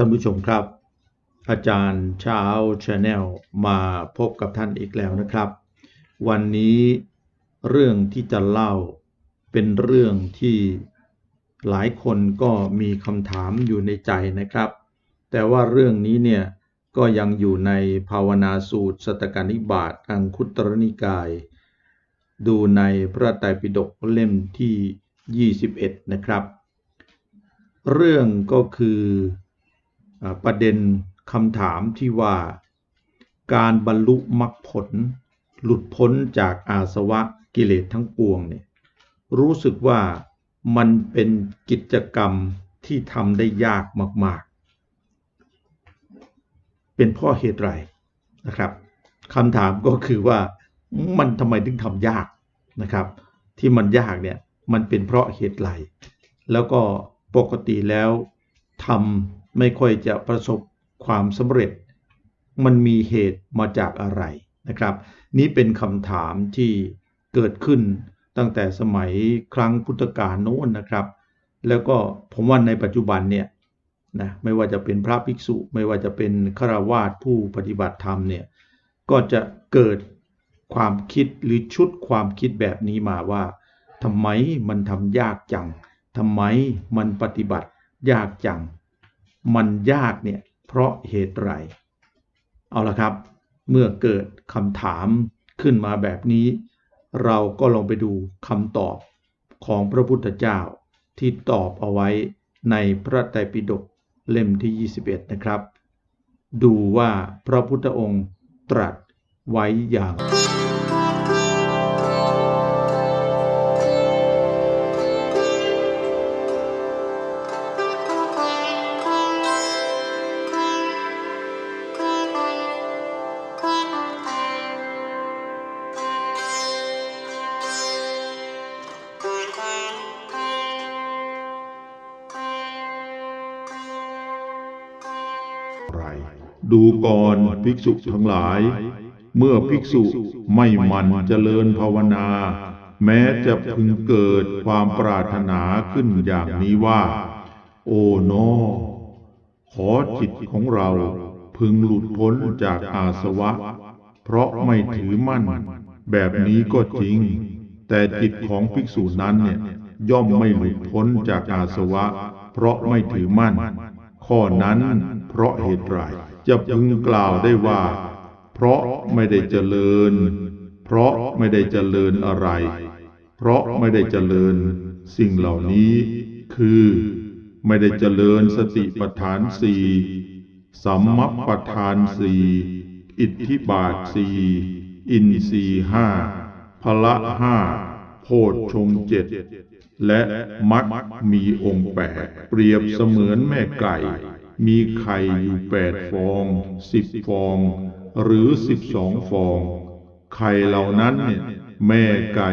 ท่านผู้ชมครับ อาจารย์เช้าชาแนลมาพบกับท่านอีกแล้วนะครับ วันนี้เรื่องที่จะเล่าเป็นเรื่องที่หลายคนก็มีคำถามอยู่ในใจนะครับ แต่ว่าเรื่องนี้เนี่ยก็ยังอยู่ในภาวนาสูตรสตกานิบาตอังคุตรนิกาย ดูในพระไตรปิฎกเล่มที่ 21 นะครับ เรื่องก็คือ ประเด็นคำถามที่ว่า การบรรลุมรรคผล หลุดพ้นจากอาสวะกิเลสทั้งปวงเนี่ยรู้สึกว่ามันเป็นกิจกรรมที่ทำได้ยากมาก ๆ เป็นเพราะเหตุไรนะครับคำถามก็คือว่ามันทำไมถึงทำยากนะครับ ที่มันยากเนี่ยมันเป็นเพราะเหตุไรแล้วก็ปกติแล้วทำ ไม่ค่อยจะประสบความสำเร็จ มันมีเหตุมาจากอะไรนะครับ นี้เป็นคำถามที่เกิดขึ้นตั้งแต่สมัยครั้งพุทธกาลโน้นนะครับ แล้วก็ผมว่าในปัจจุบันเนี่ยนะไม่ว่าจะเป็นพระภิกษุ ไม่ว่าจะเป็นฆราวาสผู้ปฏิบัติธรรมเนี่ยก็จะเกิดความคิดหรือชุดความคิดแบบนี้มาว่าทำไมมันทำยากจังทำไมมันปฏิบัติยากจัง มันยากเนี่ยเพราะเหตุไร เอาละครับ เมื่อเกิดคำถามขึ้นมาแบบนี้ เราก็ลองไปดูคำตอบของพระพุทธเจ้าที่ตอบเอาไว้ในพระไตรปิฎกเล่มที่ 21 นะครับ ดูว่าพระพุทธองค์ตรัสไว้อย่าง ดูก่อนภิกษุทั้งหลาย เมื่อภิกษุไม่หมันเจริญภาวนา แม้จะพึงเกิดความปรารถนาขึ้นอย่างนี้ว่า โอ๋นอขอจิตของเราพึงหลุดพ้นจากอาสวะ เพราะไม่ถือมั่น แบบนี้ก็จริง แต่จิตของภิกษุนั้นเนี่ยย่อมไม่หลุดพ้นจากอาสวะ เพราะไม่ถือมั่น ข้อนั้นเพราะเหตุไร จะพึงกล่าวได้ว่า เพราะไม่ได้เจริญ เพราะไม่ได้เจริญอะไร เพราะไม่ได้เจริญ สิ่งเหล่านี้ คือ ไม่ได้เจริญสติปัฏฐานสี่สัมมัปปทานสี่อิทธิบาทสี่อินทรีห้าพละห้าโพชฌงเจ็ดและมักมีองค์แปดเปรียบเสมือนแม่ไก่ มีไข่อยู่แปดฟองสิบฟอง หรือสิบสองฟอง ไข่เหล่านั้นเนี่ยแม่ไก่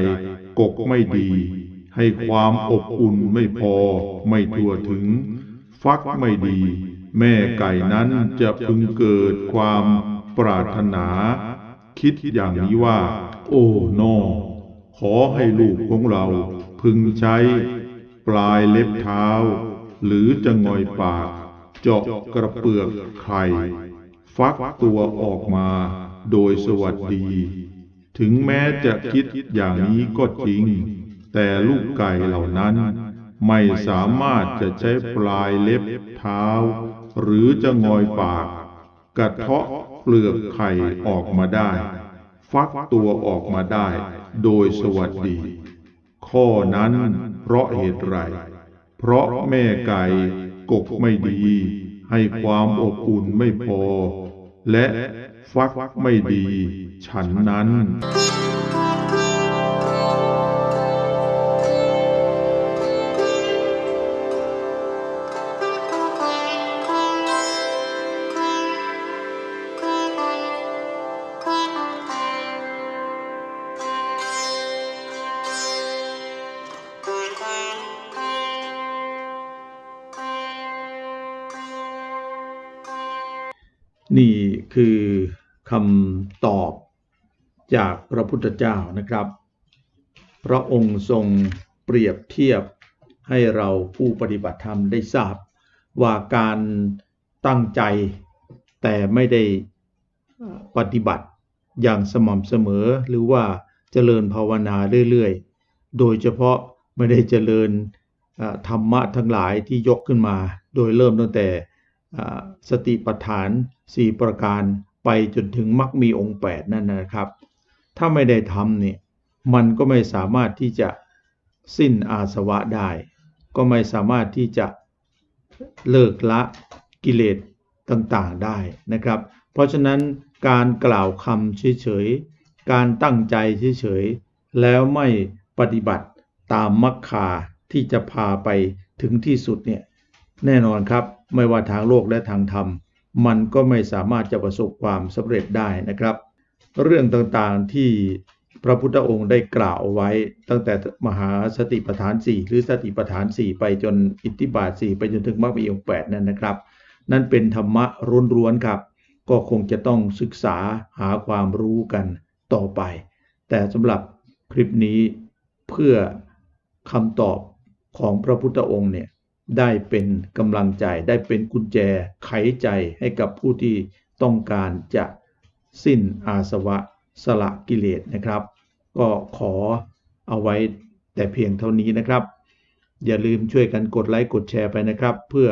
กกไม่ดี ให้ความอบอุ่นไม่พอไม่ทั่วถึง ฟักไม่ดี แม่ไก่นั้นจะพึงเกิดความปรารถนา คิดอย่างนี้ว่า โอ้นอขอให้ลูกของเราพึงใช้ ปลายเล็บเท้า หรือจะงอยปาก เจาะกระเปือกไข่ฟักตัวออกมาโดยสวัสดี ถึงแม้จะคิดอย่างนี้ก็จริง แต่ลูกไก่เหล่านั้น ไม่สามารถจะใช้ปลายเล็บเท้า หรือจะงอยปากกระเทาะเปลือกไข่ออกมาได้ ฟักตัวออกมาได้ โดยสวัสดี ข้อนั้นเพราะเหตุไร เพราะแม่ไก่ กกไม่ดี ให้ความอบอุ่นไม่พอ และฟักไม่ดี ฉันนั้น นี่คือคำตอบจากพระพุทธเจ้านะครับ พระองค์ทรงเปรียบเทียบให้เราผู้ปฏิบัติธรรมได้ทราบ ว่าการตั้งใจแต่ไม่ได้ปฏิบัติอย่างสม่ำเสมอหรือว่าเจริญภาวนาเรื่อยๆ โดยเฉพาะไม่ได้เจริญธรรมะทั้งหลายที่ยกขึ้นมา โดยเริ่มตั้งแต่ สติปัฏฐาน 4 ประการไปจนถึงมรรคมีองค์ 8 นั่นนะครับ ถ้าไม่ได้ทำเนี่ยมันก็ไม่สามารถที่จะสิ้นอาสวะได้ ก็ไม่สามารถที่จะเลิกละกิเลสต่างๆได้นะครับ เพราะฉะนั้นการกล่าวคำเฉยๆ การตั้งใจเฉยๆ แล้วไม่ปฏิบัติตามมรรคาที่จะพาไปถึงที่สุดเนี่ย แน่นอนครับ ไม่ว่าทางโลกและทางธรรม มันก็ไม่สามารถจะประสบความสำเร็จได้นะครับ เรื่องต่างๆที่พระพุทธองค์ได้กล่าวเอาไว้ ตั้งแต่มหาสติปัฏฐาน 4 หรือสติปัฏฐาน 4 ไปจนอิทธิบาท 4 ไปจนถึงมรรคมีองค์8นั่นนะครับ นั่นเป็นธรรมะร้วนๆครับ ก็คงจะต้องศึกษาหาความรู้กันต่อไป แต่สำหรับคลิปนี้เพื่อคำตอบของพระพุทธองค์เนี่ย ได้เป็นกำลังใจ ได้เป็นกุญแจไขใจให้กับผู้ที่ต้องการจะสิ้นอาสวะสละกิเลสนะครับ ก็ขอเอาไว้แต่เพียงเท่านี้นะครับ อย่าลืมช่วยกันกดไลค์กดแชร์ไปนะครับ เพื่อ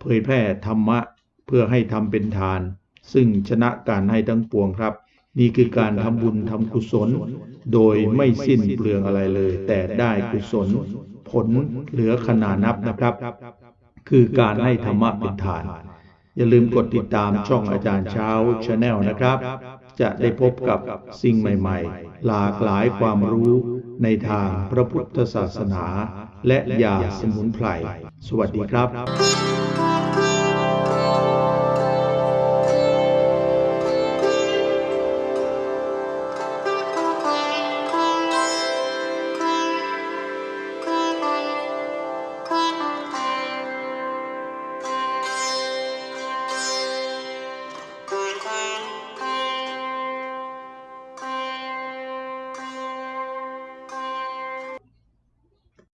เผยแพร่ธรรมะเพื่อให้ทำเป็นทาน ซึ่งชนะการให้ทั้งปวงครับ นี่คือการทำบุญทำกุศล โดยไม่สิ้นเปลืองอะไรเลย แต่ได้กุศล ผลเหลือขนานับนะครับ คือการให้ธรรมะเป็นฐาน อย่าลืมกดติดตามช่องอาจารย์เช้าชาแนลนะครับ จะได้พบกับสิ่งใหม่ๆ หลากหลายความรู้ในทางพระพุทธศาสนา และยาสมุนไพร สวัสดีครับ